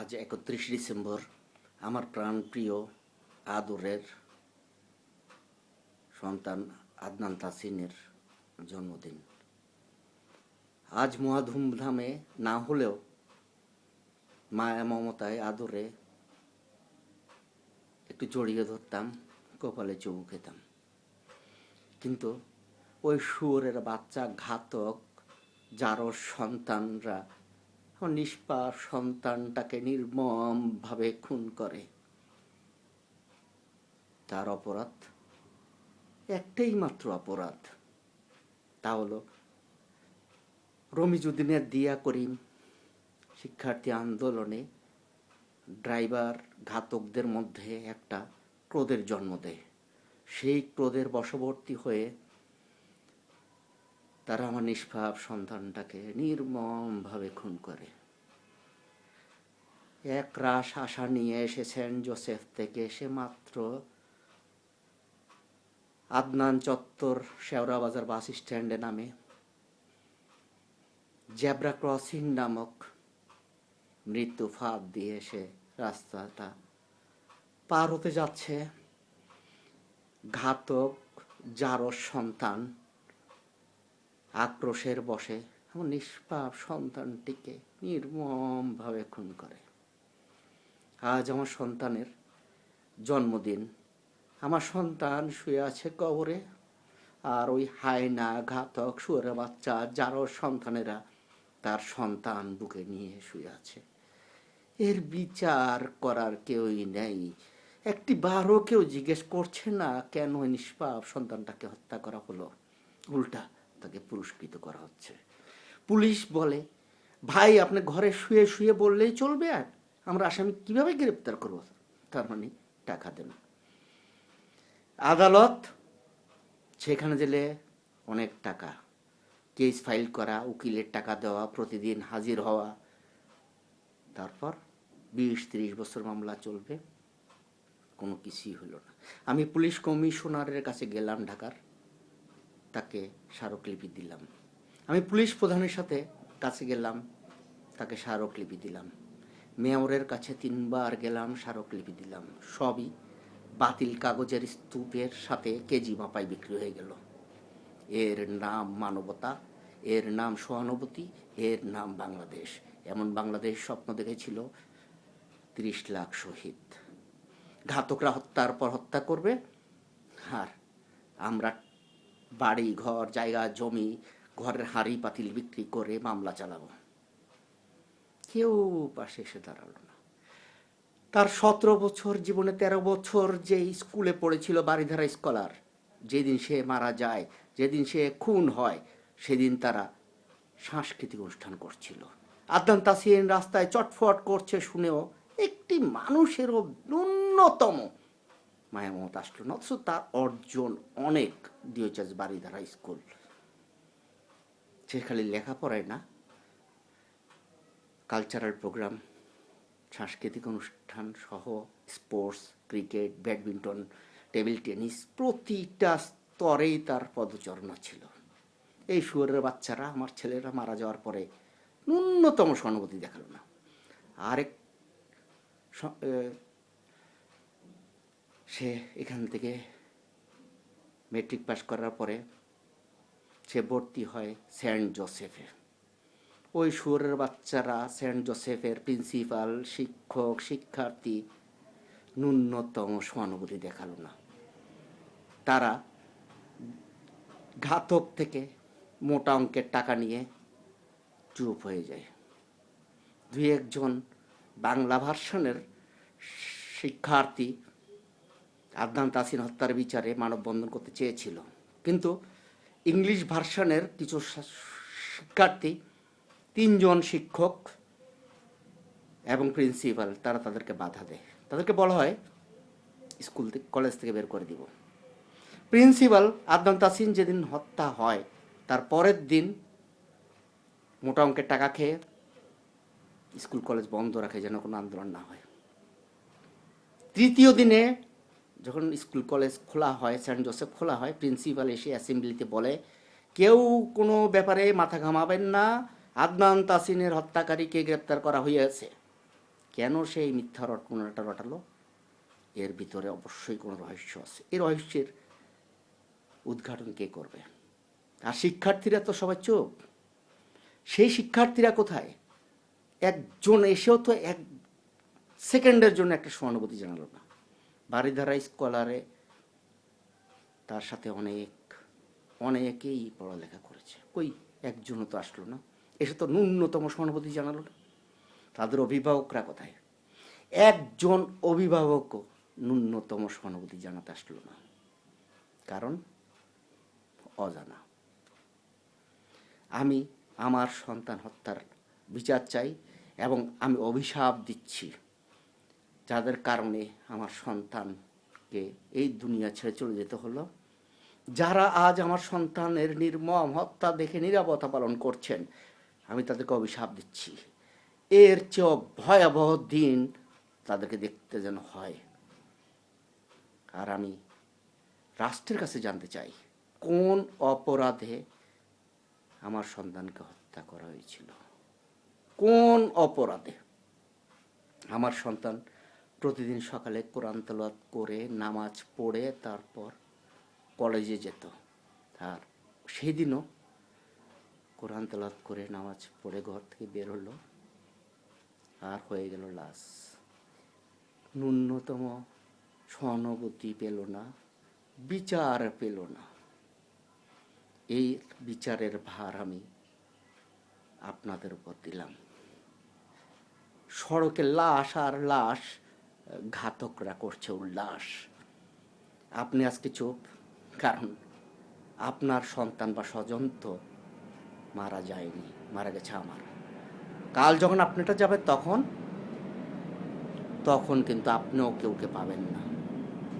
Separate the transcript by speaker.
Speaker 1: আজ একত্রিশ ডিসেম্বর, আমার প্রাণপ্রিয় আদরের সন্তান আদনান তাসিনের জন্মদিন। আজ মহা ধুমধামে না হলেও মায়া মমতায় আদরে একটু জড়িয়ে ধরতাম, কপালে চুমু খেতাম। কিন্তু ওই শুয়োরের বাচ্চা ঘাতক, যারও সন্তানরা নিষ্পাপ সন্তানটাকে নির্মমভাবে খুন করে। তার অপরাধ একটাই মাত্র অপরাধ। তা হলো রমিজুদ্দিনের দিয়া করিম শিক্ষার্থী আন্দোলনে ড্রাইভার ঘাতকদের মধ্যে একটা ক্রোধের জন্ম দেয়। সেই ক্রোধের বশবর্তী হয়ে তারা আমার নিষ্পাপ সন্তানটাকে নির্মমভাবে খুন করে। এক রাস আশা নিয়ে এসেছেন জোসেফ থেকে, সে মাত্র আদনান চত্বর শেওড়াবাজার বাস স্ট্যান্ডে নামে। জেব্রা ক্রসিং নামক মৃত্যু ফাঁদ দিয়ে সে রাস্তাটা পার হতে যাচ্ছে। ঘাতক যারও সন্তান আক্রোশের বসে আমার নিষ্পাপ সন্তানটিকে নির্মমভাবে খুন করে। আজ আমার সন্তানের জন্মদিন। আমার সন্তান শুয়ে আছে কবরে, আর ওই হায়না ঘাতক শুয়ারে বাচ্চা যারও সন্তানেরা তার সন্তান বুকে নিয়ে শুয়ে আছে। এর বিচার করার কেউই নেই। একটি বারও কেউ জিজ্ঞেস করছে না কেন নিষ্পাপ সন্তানটাকে হত্যা করা হলো। উল্টা তাকে পুরস্কৃত করা হচ্ছে। পুলিশ বলে, ভাই, আপনি ঘরে শুয়ে শুয়ে বললেই চলবে আর। আমরা আসামি কীভাবে গ্রেপ্তার করব? তার মানে টাকা দেন। আদালত, সেখানে গেলে অনেক টাকা। কেস ফাইল করা, উকিলের টাকা দেওয়া, প্রতিদিন হাজির হওয়া। তারপর বিশ ত্রিশ বছর মামলা চলবে। কোনো কিছুই হলো না। আমি পুলিশ কমিশনারের কাছে গেলাম ঢাকার। তাকে স্মারকলিপি দিলাম। আমি পুলিশ প্রধানের সাথে কাছে গেলাম, তাকে স্মারকলিপি দিলাম। মেয়রের কাছে তিনবার গেলাম, স্মারকলিপি দিলাম। সবই বাতিল কাগজের স্তূপের সাথে কেজি মাপায় বিক্রি হয়ে গেল। এর নাম মানবতা, এর নাম সহানুভূতি, এর নাম বাংলাদেশ। এমন বাংলাদেশ স্বপ্ন দেখেছিল, তিরিশ লাখ শহীদ। ঘাতকরা হত্যার পর হত্যা করবে? আর আমরা বাড়ি, ঘর, জায়গা, জমি, ঘরের হাঁড়ি পাতিল বিক্রি করে মামলা চালাবো। কেউ পাশে এসে দাঁড়াল না। তার সতেরো বছর জীবনে তেরো বছর যে স্কুলে পড়েছিল বাড়িধারা স্কলার, যেদিন সে মারা যায়, যেদিন সে খুন হয়, সেদিন তারা সাংস্কৃতিক অনুষ্ঠান করছিল। আদান তাসিন রাস্তায় চটফট করছে শুনেও একটি মানুষেরও ন্যূনতম মায়ামত আসলো না, অথচ তার অর্জন অনেক দিয়েছে বাড়িধারা স্কুল। সে খালি লেখাপড়ায় না কালচারাল প্রোগ্রাম সাংস্কৃতিক অনুষ্ঠান সহ sports cricket badminton table tennis প্রতিটা স্তরেই তার পদচারণা ছিল। এই শুয়ারের বাচ্চারা, আমার ছেলেরা মারা যাওয়ার পরে ন্যূনতম সহানুভূতি দেখাল না। আরেক স- এখান থেকে মেট্রিক পাস করার পরে সে ভর্তি হয় সেন্ট জোসেফে। ওই সুরের বাচ্চারা সেন্ট জোসেফের প্রিন্সিপাল, শিক্ষক, শিক্ষার্থী, ন্যূনতম সহানুভূতি দেখাল না। তারা ঘাতক থেকে মোটা অঙ্কের টাকা নিয়ে চুপ হয়ে যায়। দুই একজন বাংলা ভার্সনের শিক্ষার্থী আদনান তাসিন হত্যার বিচারে মানববন্ধন করতে চেয়েছিল। কিন্তু ইংলিশ ভার্সনের কিছু শিক্ষার্থী, তিনজন শিক্ষক এবং প্রিন্সিপাল, তারা তাদেরকে বাধা দেয়। তাদেরকে বলা হয়, স্কুল থেকে, কলেজ থেকে বের করে দিব। প্রিন্সিপাল আদনান তাসিন যেদিন হত্যা হয়, তার পরের দিন মোটা অঙ্কের টাকা খেয়ে স্কুল কলেজ বন্ধ রাখে যেন কোনো আন্দোলন না হয়। তৃতীয় দিনে যখন স্কুল কলেজ খোলা হয়, সেন্ট জোসেফ খোলা হয়, প্রিন্সিপাল এসে অ্যাসেম্বলিতে বলে, কেউ কোনো ব্যাপারে মাথা ঘামাবেন না, আদনান তাসিনের হত্যাকারীকে গ্রেপ্তার করা হয়েছে কেন সেই মিথ্যা রটনাটা রটালো? এর ভিতরে অবশ্যই কোনো রহস্য আছে। এই রহস্যের উদ্ঘাটন কে করবে? আর শিক্ষার্থীরা তো সবাই চোখ সেই শিক্ষার্থীরা কোথায়? একজন এসেও তো এক সেকেন্ডের জন্য একটা সহানুভূতি জানালো না। বাড়িধারা স্কলারে তার সাথে অনেক, অনেকেই পড়ালেখা করেছে। কই, একজনও তো আসলো না। এসে তো ন্যূনতম সহানুভূতি জানালো না। তাদের অভিভাবকরা কোথায়? একজন অভিভাবকও ন্যূনতম সহানুভূতি জানাতে আসলো না। কারণ, অজানা। আমি আমার সন্তান হত্যার বিচার চাই এবং আমি অভিশাপ দিচ্ছি। যাদের কারণে আমার সন্তানকে এই দুনিয়া ছেড়ে চলে যেতে হলো, যারা আজ আমার সন্তানের নির্মম হত্যা দেখে নিরাপত্তা পালন করছেন, আমি তাদেরকে অভিশাপ দিচ্ছি। এর চেয়েও ভয়াবহ দিন তাদেরকে দেখতে যেন হয়। আর আমি রাষ্ট্রের কাছে জানতে চাই, কোন অপরাধে আমার সন্তানকে হত্যা করা হয়েছিল? কোন অপরাধে আমার সন্তান প্রতিদিন সকালে কোরআন তেলাওয়াত করে, নামাজ পড়ে, তারপর কলেজে যেত। আর সেদিনও কোরআন তেলাওয়াত করে, নামাজ পড়ে ঘর থেকে বের হলো। আর হয়ে গেল লাশ। ন্যূনতম সহানুভূতি পেল না, বিচার পেল না। এই বিচারের ভার আমি আপনাদের উপর দিলাম। সড়কে লাশ আর লাশ ঘাতকরা করছে উল্লাস। আপনি আজকে চুপ? কারণ আপনার সন্তান বা স্বজন তো মারা যায়নি, মারা গেছে আমার। কাল যখন আপনারটা যাবে তখন তখন কিন্তু আপনিও কেউকে পাবেন না।